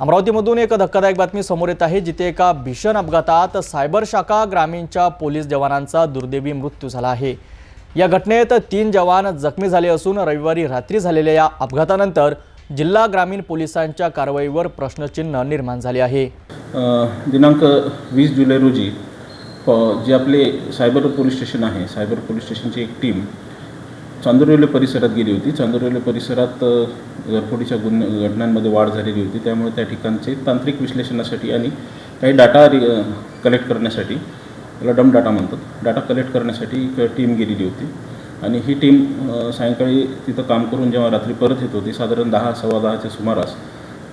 अमरावतीमधून एक धक्कादायक बातमी समोर येत आहे जिथे एका भीषण अपघातात सायबर शाखा ग्रामीणच्या पोलीस जवानांचा दुर्दैवी मृत्यू झाला आहे. या घटनेत तीन जवान जखमी झाले असून रविवारी रात्री झालेल्या या अपघातानंतर जिल्हा ग्रामीण पोलिसांच्या कारवाईवर प्रश्नचिन्ह निर्माण झाले आहे. दिनांक वीस जुलै रोजी जे आपले सायबर पोलीस स्टेशन आहे सायबर पोलीस स्टेशनची एक टीम चांदुरवले परिसरात गेली होती. चांदुरवले परिसरात घरफोडीच्या गुन्हे घटनांमध्ये वाढ झालेली होती. त्यामुळे त्या ठिकाणचे तांत्रिक विश्लेषणासाठी आणि काही डाटा कलेक्ट करण्यासाठी त्याला डम डाटा म्हणतात. डाटा कलेक्ट करण्यासाठी एक टीम गेलेली होती. आणि ही टीम सायंकाळी तिथं काम करून जेव्हा रात्री परत येत होती साधारण दहा सव्वा दहाच्या सुमारास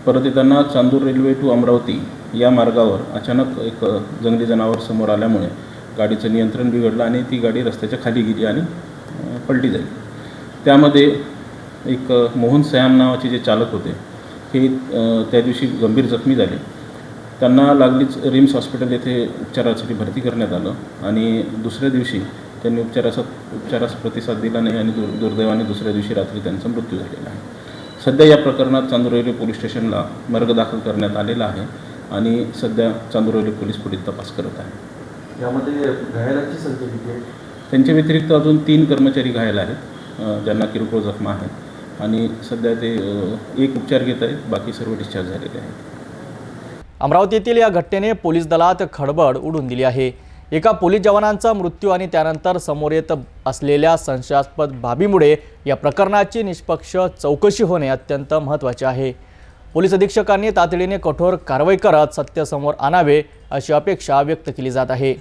परत येताना चांदूर रेल्वे टू अमरावती या मार्गावर अचानक एक जंगली जनावर समोर आल्यामुळे गाडीचं नियंत्रण बिघडलं आणि ती गाडी रस्त्याच्या खाली गेली आणि पलटी झाली त्यामध्ये एक मोहन सयाम नावाचे जे चालक होते हे त्या दिवशी गंभीर जखमी झाले. त्यांना लागलीच रिम्स हॉस्पिटल येथे उपचारासाठी भरती करण्यात आलं आणि दुसऱ्या दिवशी त्यांनी उपचाराचा उपचारास प्रतिसाद दिला नाही आणि दुर् दुर्दैवाने दुसऱ्या दिवशी रात्री त्यांचा मृत्यू झालेला आहे. सध्या या प्रकरणात चांदुरवली पोलीस स्टेशनला मार्ग दाखल करण्यात आलेला आहे आणि सध्या चांदुरवली पोलीस पुढील तपास करत आहे यामध्ये घायलांची संख्या किती आहे? त्यांच्या व्यतिरिक्त अजून तीन कर्मचारी घायल आहेत ज्यांना किरकोळ जखमा आहेत. आणि सध्या ते एक उपचार घेत आहेत बाकी सर्व डिस्चार्ज झालेले आहेत. अमरावतीतील या घटनेने पोलीस दलात खडबड उडून दिली आहे. एका पोलीस जवानांचा मृत्यू आणि त्यानंतर समोर येत असलेल्या संशयास्पद बाबीमुळे या प्रकरणाची निष्पक्ष चौकशी होणे अत्यंत महत्त्वाचे आहे. पोलीस अधीक्षकांनी तातडीने कठोर कारवाई करत सत्य समोर आणावे अशी अपेक्षा व्यक्त केली जात आहे.